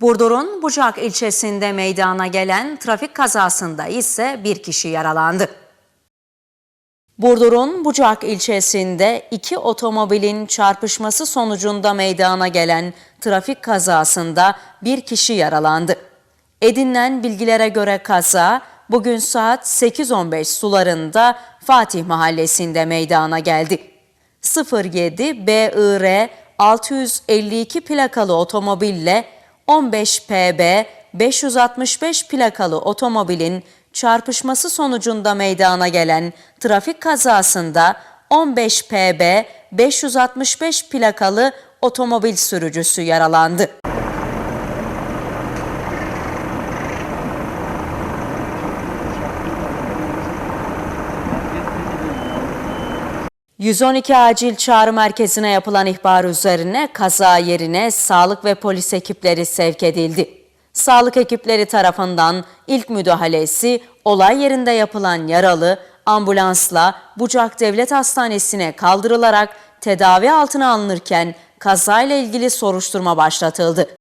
Burdur'un Bucak ilçesinde meydana gelen trafik kazasında ise bir kişi yaralandı. Burdur'un Bucak ilçesinde iki otomobilin çarpışması sonucunda meydana gelen trafik kazasında bir kişi yaralandı. Edinilen bilgilere göre kaza bugün saat 8.15 sularında Fatih Mahallesi'nde meydana geldi. 07 BIR 652 plakalı otomobille 15 PB 565 plakalı otomobilin çarpışması sonucunda meydana gelen trafik kazasında 15 PB 565 plakalı otomobil sürücüsü yaralandı. ...112 acil çağrı merkezine yapılan ihbar üzerine kaza yerine sağlık ve polis ekipleri sevk edildi. Sağlık ekipleri tarafından ilk müdahalesi olay yerinde yapılan yaralı ambulansla Bucak Devlet Hastanesi'ne kaldırılarak tedavi altına alınırken kazayla ilgili soruşturma başlatıldı.